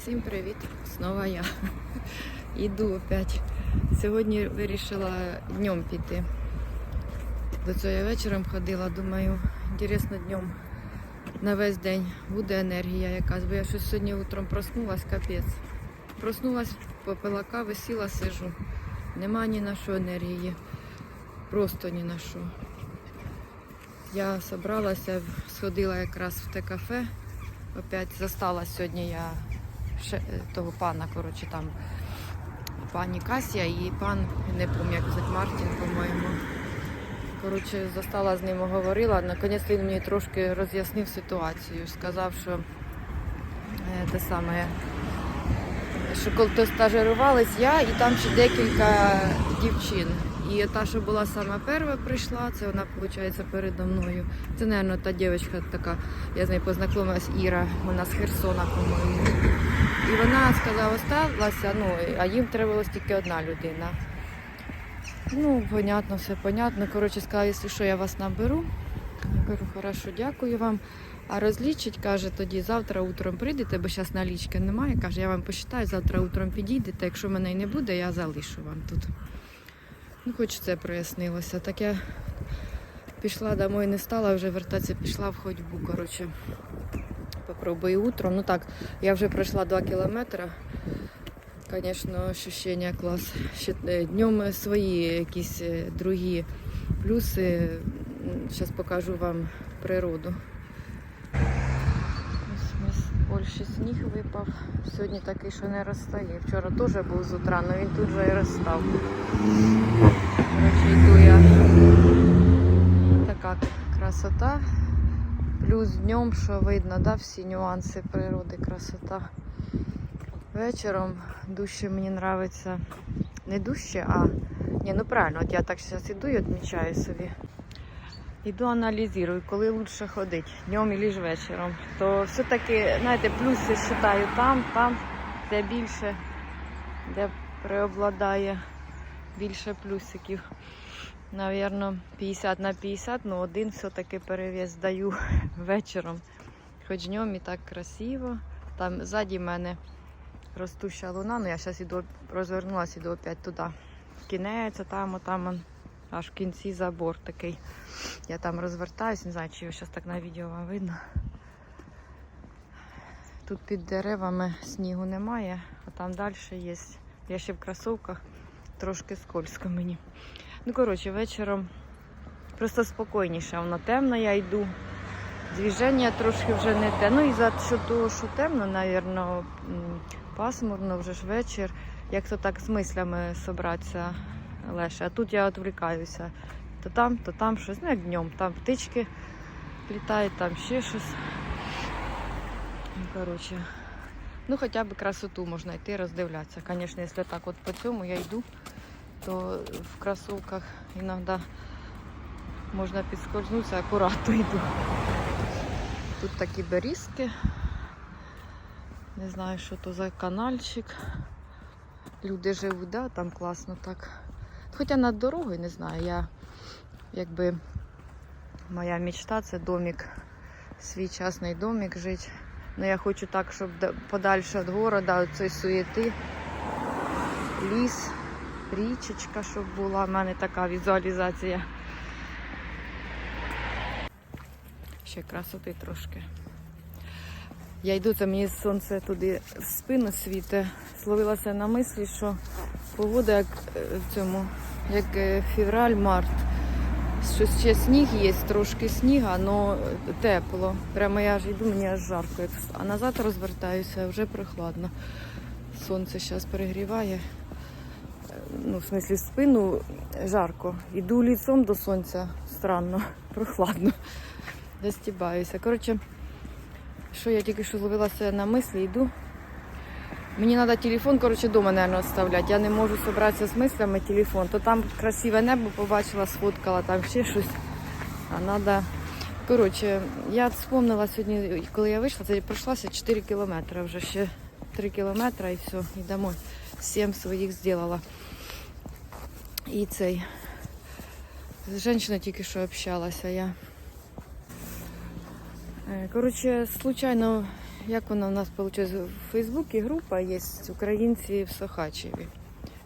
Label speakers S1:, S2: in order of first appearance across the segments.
S1: Всім привіт! Знову я. Іду опять. Сьогодні вирішила днем піти. До цього я вечором ходила, думаю, інтересно днем на весь день буде енергія якась, бо я щось сьогодні утром проснулась, капець. Проснулась, попила кави, сіла, сижу. Нема ні на що енергії. Просто ні на що. Я собралася, сходила якраз в те кафе. Опять застала сьогодні я того пана, коротше, там пані Касія і пан, не пам'ятаю, як звати, Мартін, по-моєму. Коротше, застала з ним, говорила. Наконець він мені трошки роз'яснив ситуацію. Сказав, що е, те саме, що коли то стажирувались я і там ще декілька дівчин. І та, що була сама перша, прийшла, це вона, виходить, передо мною. Це, мабуть, та дівчинка така, я з нею познайомилась, Іра, вона з Херсона, по-моєму. І вона сказала, осталася, ну, а їм треба тільки одна людина. Ну, понятно, все понятно. Коротше, сказала, якщо що, я вас наберу. Я кажу, хорошо, дякую вам. А розлічить, каже, тоді завтра утром прийдете, бо зараз налічки немає. Каже, я вам посчитаю, завтра утром підійдете. Якщо мене й не буде, я залишу вам тут. Ну, хоч це прояснилося. Так я пішла домой, не стала вже вертатися, пішла в ходьбу. Коротше, попробую утром. Ну так, я вже пройшла 2 кілометри. Звісно, ощущення клас. Ще е, днем свої якісь е, другі плюси. Зараз покажу вам природу. Польщі сніг випав. Сьогодні такий, що не розстає. Вчора теж був з утра, але він тут же і розстав. Коротше, йду я. Така красота. Плюс днем, що видно, да, всі нюанси природи, красота. Вечором дужче мені подобається. Не дужче, а ні, ну правильно, от я так зараз іду і відмічаю собі. Іду аналізую, коли краще ходити, днем і вечором. То все-таки, знаєте, плюси вважаю там, там, де більше, де преобладає більше плюсиків. Навірно, 50 на 50, ну один все-таки перевес даю вечором. Хоч днем і так красиво. Там ззаді мене ростуща луна, ну я зараз іду, розвернулася, іду опять туди. Кінець, там, там, он, аж в кінці забор такий. Я там розвертаюсь, не знаю, чи його зараз так на відео вам видно. Тут під деревами снігу немає, а там далі є. Я ще в кросовках, трошки скользко мені. Ну, коротше, вечором просто спокійніше, воно темно, я йду. Двіження трошки вже не те. Ну і за що того, що темно, напевно, пасмурно, вже ж вечір. Як то так з мислями собратися легше. А тут я відвлікаюся. То там, то там щось, ну як днем. Там птички літають, там ще щось. Ну, коротше. Ну, хоча б красоту можна йти, роздивлятися. Звісно, якщо так от по цьому я йду, то в кросовках іноді можна підскользнутися, акуратно йду. Тут такі берізки. Не знаю, що то за канальчик. Люди живуть, да, там класно так. Хоча над дорогою не знаю. Я якби моя мечта це домик, свій частний домик жити. Ну я хочу так, щоб подальше від города, від суєти, ліс, річечка, щоб була. У мене така візуалізація. Ще красоти трошки. Я йду, це мені сонце туди в спину світе. Словилася на мислі, що погода як е, в цьому, як е, февраль-март. Що ще сніг є, трошки сніга, але тепло. Прямо я ж йду, мені аж жарко. А назад розвертаюся, вже прохладно. Сонце зараз перегріває. Е, Ну, в смислі, спину жарко. Іду ліцом до сонця. Странно, прохладно. Застібаюся. Коротше, що я тільки що зловилася на мислі, йду. Мені треба телефон, коротше, вдома, мабуть, оставляти. Я не можу зібратися з мислями телефон. То там красиве небо побачила, сфоткала, там ще щось. А треба. Коротше, я вспомнила сьогодні, коли я вийшла, це пройшлася 4 кілометри. Вже ще 3 кілометри і все, і домой. 7 своїх зробила. І цей. З жінкою тільки що общалася я. Е, Коротше, случайно як вона у нас вийшла в Фейсбуці група є українці в Сохачеві.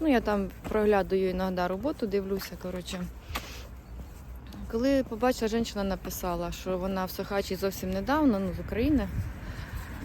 S1: Ну, я там проглядаю іноді роботу, дивлюся, коротше. Коли побачила, жінка написала, що вона в Сохачі зовсім недавно, ну, з України,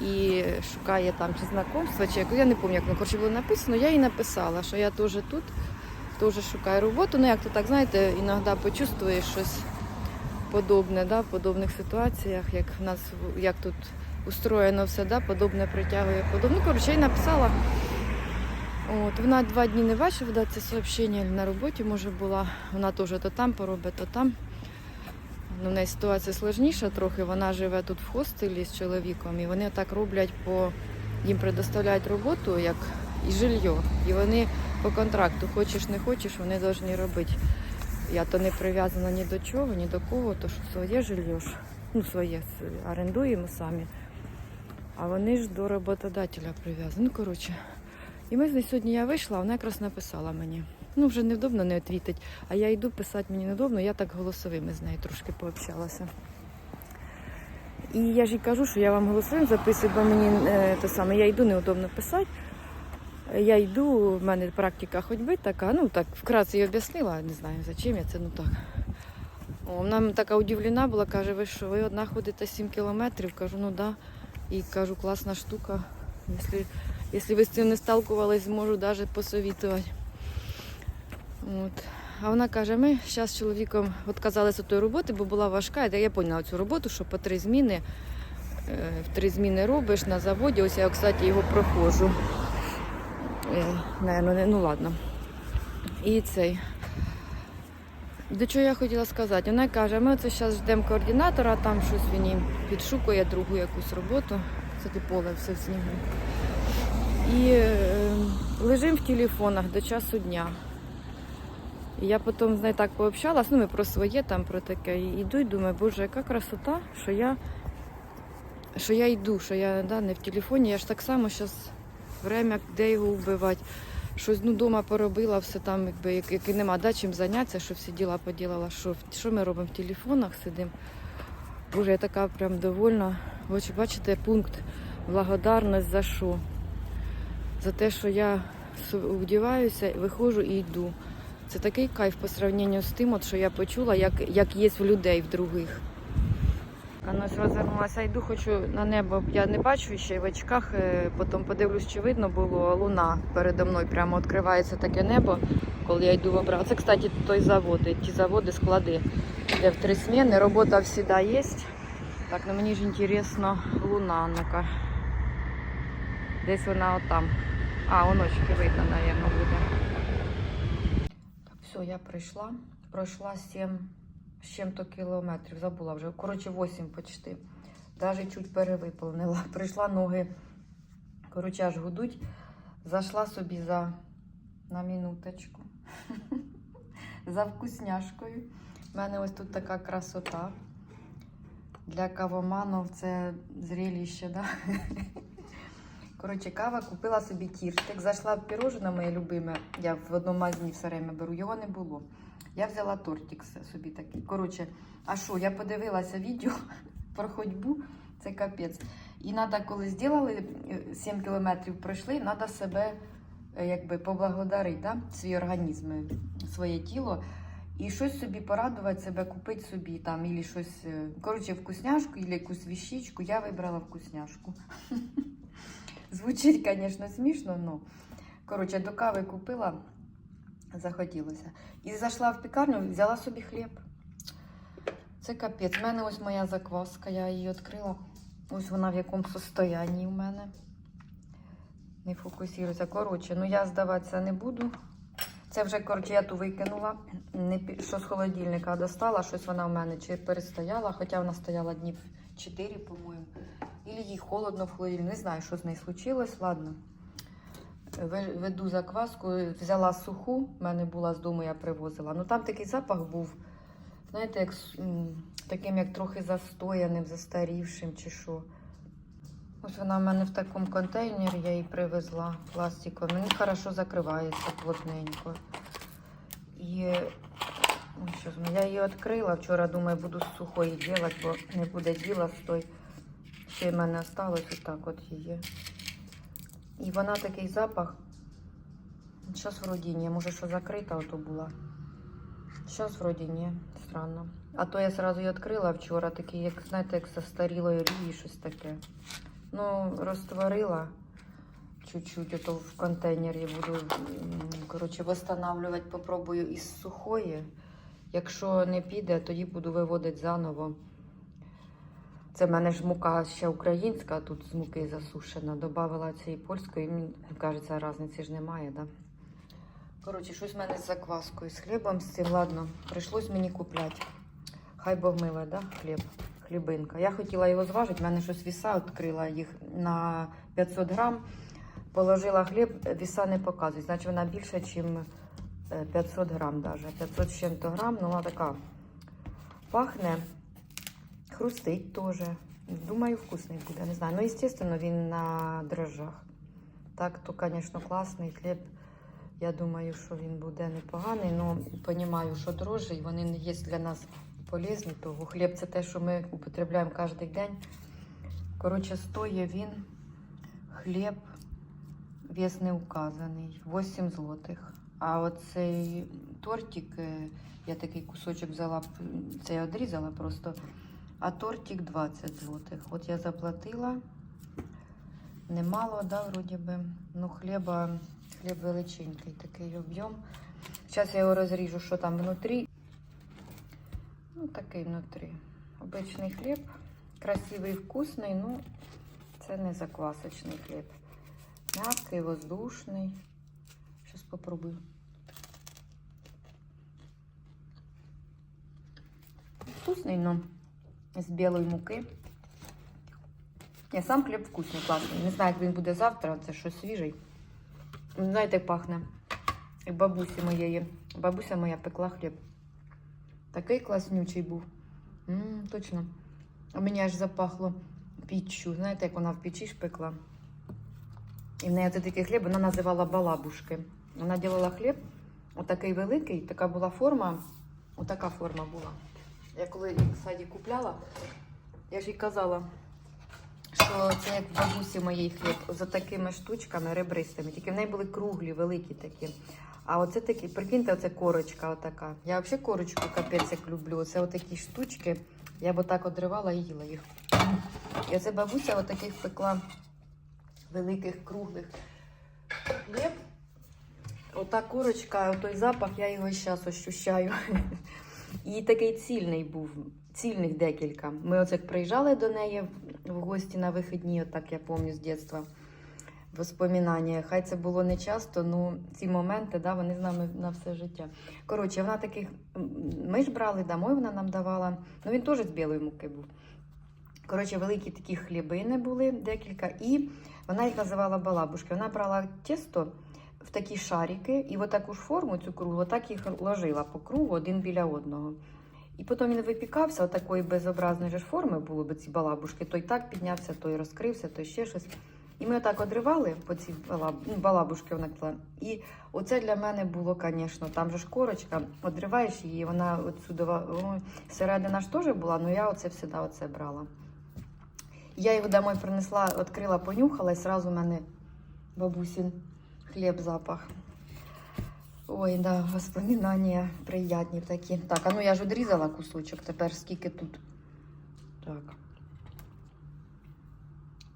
S1: і шукає там чи знакомства, чи я не пам'ятаю, як коротше було написано, я їй написала, що я теж тут, теж шукаю роботу. Ну, як то так, знаєте, іноді почувствуєш щось подобне, да, в подобних ситуаціях, як в нас, як тут устроєно все, да, подобне притягує подобне. Ну, коротше, я написала. От, вона два дні не бачила да, це сообщення на роботі, може була. Вона теж то там поробить, то там. Ну, в неї ситуація складніша трохи. Вона живе тут в хостелі з чоловіком, і вони так роблять по їм предоставляють роботу як і жилье. І вони по контракту, хочеш не хочеш, вони повинні робити. Я то не прив'язана ні до чого, ні до кого, то що своє жилье ну своє орендуємо самі. А вони ж до роботодателя прив'язані. Ну, коротше. І ми сьогодні я вийшла, вона якраз написала мені. Ну, вже невдобно не відвітить. А я йду писати мені невдобно, я так голосовими з нею трошки пообщалася. І я ж їй кажу, що я вам голосовим записую, бо мені е, те саме, я йду неудобно писати. Я йду, в мене практика ходьби така, ну так вкратце їй об'яснила, не знаю за чим я це, ну так. Вона така удивлена була, каже, ви що, ви одна ходите 7 кілометрів? Кажу, ну да. І кажу, класна штука. Якщо, якщо ви з цим не сталкувались, можу навіть посовітувати. От. А вона каже, ми зараз з чоловіком відказалися від тої роботи, бо була важка. Я поняла цю роботу, що по три зміни, е, в три зміни робиш на заводі. Ось я, кстати, його проходжу. Е, наверно, не- ну ладно. І цей. До чого я хотіла сказати? Вона каже, ми оце зараз ждемо координатора, там щось він їм підшукує другу якусь роботу. Це ти поле все в снігу. І е, лежимо в телефонах до часу дня. І я потім з нею так пообщалась, ну ми про своє там, про таке. І йду і думаю, боже, яка красота, що я, що я йду, що я да, не в телефоні, я ж так само зараз время, де його вбивати. Щось ну, вдома поробила, все там, якби як, як і нема да, чим зайнятися, що всі діла поділила. Що, що ми робимо в телефонах, сидимо. Боже, я така прям довольна. Ось бачите, пункт благодарність за що? За те, що я вдіваюся, виходжу і йду. Це такий кайф по сравненню з тим, от, що я почула, як, як є в людей в других. А ну, ось розвернулася, йду, хочу на небо. Я не бачу ще в очках, е, потім подивлюсь, чи видно було луна передо мною. Прямо відкривається таке небо, коли я йду в обрав. Це, кстати, той завод, ті заводи, склади, де в три зміни. Робота завжди є. Так, ну мені ж інтересно, луна, ну-ка. Десь вона отам. А, оночки видно, мабуть, буде. Так, все, я прийшла. Пройшла 7 з чим-то кілометрів, забула вже. Коротше, 8 почти. Даже чуть перевиповнила. Прийшла ноги, коротше, аж гудуть. Зайшла собі за на минуточку. за вкусняшкою. У мене ось тут така красота. Для кавоманов це зрелище, да? Коротше, кава купила собі тіртик. Зайшла в пірожне моє любиме. Я в одному магазині все время беру, його не було. Я взяла тортик собі такий. Коротше, а що, я подивилася відео про ходьбу, це капець. І треба, коли зробили 7 кілометрів пройшли, треба себе е, якби поблагодарити, да? свій організм, е, своє тіло. І щось собі порадувати себе, купити собі там, і щось, е, коротше, вкусняшку, або якусь віщичку. Я вибрала вкусняшку. Звучить, звісно, смішно, але. Коротше, до кави купила, захотілося. І зайшла в пікарню, взяла собі хліб. Це капець. У мене ось моя закваска, я її відкрила. Ось вона в якому состоянні у мене. Не фокусується. Коротше, ну я здаватися не буду. Це вже, коротше, я ту викинула. Не, що з холодильника достала, щось вона в мене чи перестояла, хоча вона стояла днів 4, по-моєму. Ілі їй холодно в холодильнику. Не знаю, що з нею случилось. Ладно. Веду закваску, взяла суху, в мене була з дому, я привозила. Ну там такий запах був, знаєте, як, таким як трохи застояним, застарівшим чи що. Ось вона в мене в такому контейнері, я її привезла пластиковим. Мені хорошо закривається плотненько. І що, я її відкрила. Вчора думаю, буду з сухої робити, бо не буде діла з той. Ще в мене осталось отак от її. І вона такий запах. Зараз вроді ні, може, що закрита ото була. Зараз вроді ні, странно. А то я сразу її відкрила вчора, такий, як, знаєте, як застарілої олії, щось таке. Ну, розтворила чуть-чуть, ото в контейнері буду, коротше, восстанавливати, попробую із сухої. Якщо не піде, тоді буду виводити заново. Це в мене ж мука ще українська, а тут з муки засушена. Добавила цієї польської, мені кажеться, різниці ж немає, да? Коротше, щось в мене з закваскою, з хлібом, з цим, ладно, прийшлось мені купляти. Хай Бог миле, да? хліб, хлібинка. Я хотіла його зважити, в мене щось віса відкрила їх на 500 грам. Положила хліб, віса не показує, значить вона більше, ніж 500 грам даже. 500 з чим-то грам, ну вона така пахне, хрустить теж. Думаю, вкусний буде, не знаю. Ну, звісно, він на дрожжах. Так, то, звісно, класний хліб. Я думаю, що він буде непоганий, але розумію, що дрожжі, і вони не є для нас полезні. Того хліб це те, що ми употребляємо кожен день. Коротше, стоїть він хліб, вес не указаний, 8 злотих. А оцей тортик, е, я такий кусочок взяла, це я відрізала просто, а тортик 20 злотих. От я заплатила. Немало, да, вроді би. Ну, хліба, хліб величенький, такий об'єм. Зараз я його розріжу, що там внутрі. Ну, такий внутрі. Обичний хліб. Красивий, вкусний, ну, це не заквасочний хліб. М'який, воздушний. Зараз попробую. Вкусний, ну, з білої муки. Ні, сам хліб вкусний, класний. Не знаю, як він буде завтра, це щось свіжий. Знаєте, як пахне. Бабусі моєї. Бабуся моя пекла хліб. Такий класнючий був. м точно. А мені аж запахло піччю. Знаєте, як вона в печі ж пекла. І в неї це такий хліб, вона називала балабушки. Вона робила хліб, отакий великий, така була форма, отака форма була. Я коли їх в саді купляла, я ж їй казала, що це як бабусі моїй хліб за такими штучками ребристими. Тільки в неї були круглі, великі такі. А оце такі, прикиньте, оце корочка отака. Я взагалі корочку капець як люблю. Оце отакі штучки. Я б отак одривала і їла їх. І оце бабуся отаких пекла великих, круглих хліб. Ота курочка, той запах, я його зараз ощущаю. І такий цільний був, цільних декілька. Ми оце приїжджали до неї в гості на вихідні, отак я пам'ятаю з дитинства. Воспоминання. Хай це було не часто, ну ці моменти, да, вони з нами на все життя. Коротше, вона таких, ми ж брали домой, вона нам давала. Ну він теж з білої муки був. Коротше, великі такі хлібини були декілька, і вона їх називала балабушки. Вона брала тісто в такі шарики, і в таку ж форму, цю кругу, отак їх ложила по кругу один біля одного. І потім він випікався, отакої безобразної ж форми було б ці балабушки. Той так піднявся, той розкрився, той ще щось. І ми отак одривали по ці ну, балабушки вона. І оце для мене було, звісно, там же ж корочка, одриваєш її, вона отсюди, ой, середина ж теж була, але я оце завжди оце брала. Я його домой принесла, відкрила, понюхала, і одразу мене бабусін хліб запах. Ой, да, воспоминання приятні такі. Так, а ну я ж відрізала кусочок, тепер скільки тут? Так.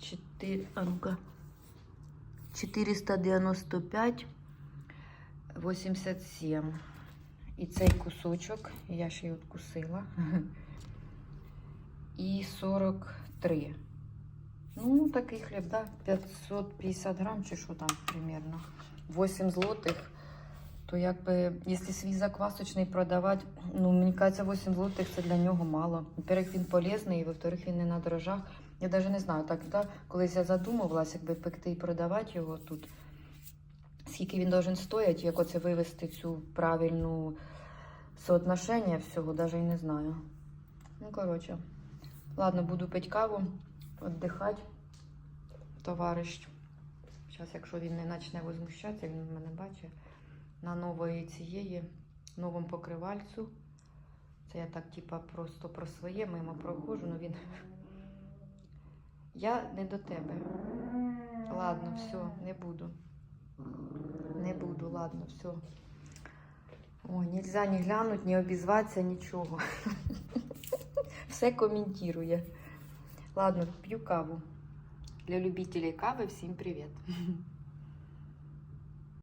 S1: Чотири, а ну-ка. 495, 87. І цей кусочок, я ще й откусила. І 43. Ну, такий хліб, да? 550 грам чи що там примерно. 8 злотих. То якби, якщо свій заквасочний продавати, ну, мені кажеться, 8 злотих це для нього мало. Во-первых, він полезний, і во-вторых, він не на дрожжах. Я навіть не знаю, так, да? колись я задумувалася, якби пекти і продавати його тут. Скільки він должен стояти, як оце вивести цю правильну соотношення всього, навіть і не знаю. Ну, коротше. Ладно, буду пити каву, віддихати. Товариш. Зараз, якщо він не почне возмущатися, він мене бачить. На нової цієї, новому покривальцю. Це я так, типа, просто про своє мимо проходжу, але він. Я не до тебе. Ладно, все, не буду. Не буду, ладно, все. Ой, нельзя не глянуть, не обізватися, нічого. Все коментує. Ладно, п'ю каву. Для любителей кави всім привіт.